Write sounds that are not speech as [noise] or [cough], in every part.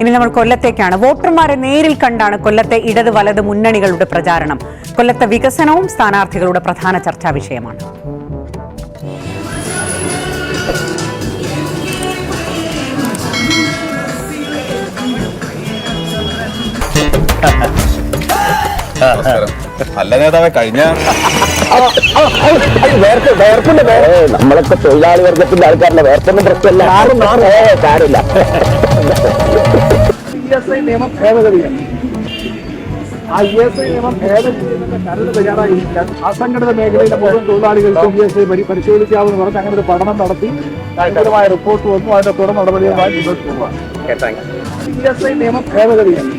ഇനി നമ്മൾ കൊല്ലത്തേക്കാണ്. വോട്ടർമാരെ നേരിൽ കണ്ടാണ് കൊല്ലത്തെ ഇടത് വലത് മുന്നണികളുടെ പ്രചാരണം. കൊല്ലത്തെ വികസനവും സ്ഥാനാർത്ഥികളുടെ പ്രധാന ചർച്ചാ വിഷയമാണ്. അല്ല നേതാവെ കഴിഞ്ഞ നമ്മളൊക്കെ തൊഴിലാളി വർഗത്തിന്റെ ആൾക്കാരുടെ വേർപ്പൊന്നും പ്രശ്നമല്ല ആരും കാര്യമില്ല ഐ നിയമം ഭേദഗതിയാണ്. ഇ എസ് ഐ നിയമം ഭേദഗതി കരട് തയ്യാറായിരിക്കാൻ അസംഘടിത മേഖലയിലെ മുഴുവൻ തൊഴിലാളികൾക്ക് ഇ എസ് ഐ പരി പരിശോധിക്കാമെന്ന് പറഞ്ഞ് അങ്ങനെ ഒരു പഠനം നടത്തി കാര്യമായ റിപ്പോർട്ട് വന്നു. അതിന്റെ തുടർ നടപടികളുമായി മുന്നോട്ട് പോകാം ഇ എസ് ഐ നിയമം ഭേദഗതിയാണ്.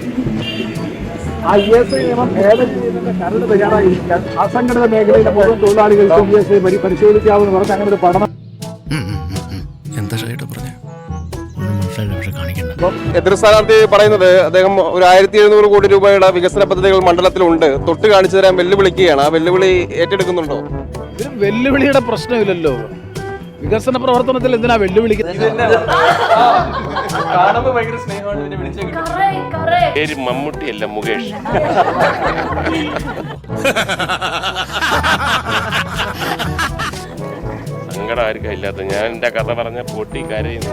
ഇ എസ് ഐ നിയമം ഭേദഗതി കരട് തയ്യാറായിരിക്കാൻ അസംഘടിത മേഖലയിലെ മുഴുവൻ തൊഴിലാളികൾക്ക് ഇ എസ് ഐ പരി പരിശോധിക്കാമെന്ന് പറഞ്ഞ് അങ്ങനെ ഒരു പഠനം എതിർ സ്ഥാനാർത്ഥി പറയുന്നത് അദ്ദേഹം ഒരു ആയിരത്തി എഴുന്നൂറ് കോടി രൂപയുടെ വികസന പദ്ധതികൾ മണ്ഡലത്തിലുണ്ട്. തൊട്ട് കാണിച്ചു തരാൻ വെല്ലുവിളിക്കുകയാണ്. ആ വെല്ലുവിളി ഏറ്റെടുക്കുന്നുണ്ടോ? ഇതിന് വെല്ലുവിളിയുടെ പ്രശ്നമില്ലല്ലോ. വികസന പ്രവർത്തനത്തിൽ എന്തിനാ വെല്ലുവിളിക്കുന്നത് മമ്മൂട്ടിയല്ല മുകേഷ്. [laughs] സങ്കടം ആർക്കും ഇല്ലാത്ത ഞാൻ എന്റെ കഥ പറഞ്ഞ പൊട്ടി കരയുന്നു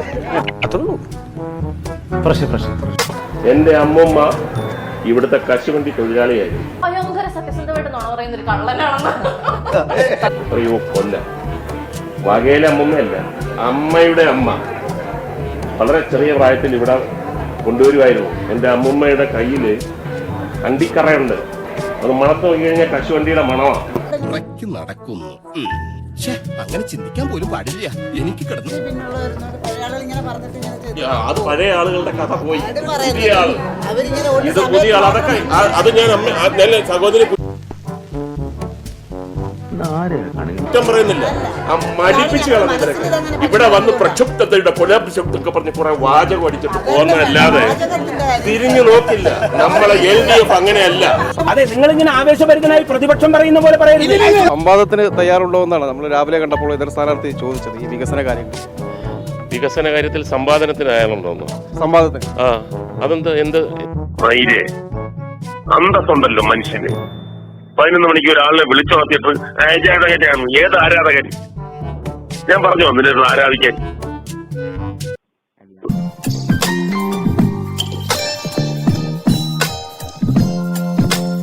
എന്റെ അമ്മമ്മ ഇവിടുത്തെ കശുവണ്ടി തൊഴിലാളിയായിരുന്നു. ഭയങ്കര സത്യസന്ധമായിട്ട് നുണ പറയുന്ന ഒരു കള്ളനാണെന്ന്. എത്രയോ കൊല്ല. വകയിലെ അമ്മമ്മയല്ല അമ്മയുടെ അമ്മ. വളരെ ചെറിയ പ്രായത്തിൽ ഇവിടെ കൊണ്ടുവരുമായിരുന്നു. എന്റെ അമ്മമ്മയുടെ കയ്യിൽ അണ്ടിക്കറയുണ്ട്. അത് മണത്ത് നോക്കി കഴിഞ്ഞാൽ കശുവണ്ടിയുടെ മണമാണ് നടക്കുന്നു. അങ്ങനെ ചിന്തിക്കാൻ പോലും പാടില്ല. എനിക്ക് കിടന്നു ആ, അത് പഴയ ആളുകളുടെ കഥ പോയി. പുതിയ ആൾ. ഇത് പുതിയ ആൾ അതൊക്കെ അത് ഞാൻ അമ്മ ആ, ഞാൻ സഹോദരി കുറ്റം പറയുന്നില്ല. ആ മടിപ്പിച്ച് കളഞ്ഞു ഇവരൊക്കെ. ഇവിടെ വന്ന് പ്രക്ഷുബ്ധതയുടെ പുനഃപ്രക്ഷുബ്ധൊക്കെ പറഞ്ഞ് കുറെ വാചകം അടിച്ചിട്ട് പോകുന്നതല്ലാതെ തിരിഞ്ഞു നോക്കില്ല. നമ്മളെ എൽ ഡി എഫ് അങ്ങനെയല്ല. അതെ നിങ്ങൾ ഇങ്ങനെ ആവേശഭരിതനായി പ്രതിപക്ഷം പറയുന്ന പോലെ സംവാദത്തിന് തയ്യാറുണ്ടോ എന്നാണ് നമ്മൾ രാവിലെ കണ്ടപ്പോൾ ഇതര സ്ഥാനാർത്ഥി ചോദിച്ചത് ഈ വികസന കാര്യങ്ങൾ. വികസന കാര്യത്തിൽ സമ്പാദനത്തിന് അയാളുണ്ടോന്ന് സംവാദത്തിന്. ആ അതെന്ത് എന്ത്? അന്തസ്സുണ്ടല്ലോ മനുഷ്യന്. പതിനൊന്ന് മണിക്ക് ഒരാളെ വിളിച്ചു നടത്തിയിട്ട് ആരാധകനാണ് ഏത് ആരാധകൻ ഞാൻ പറഞ്ഞു വന്നില്ല ആരാധിക്കാൻ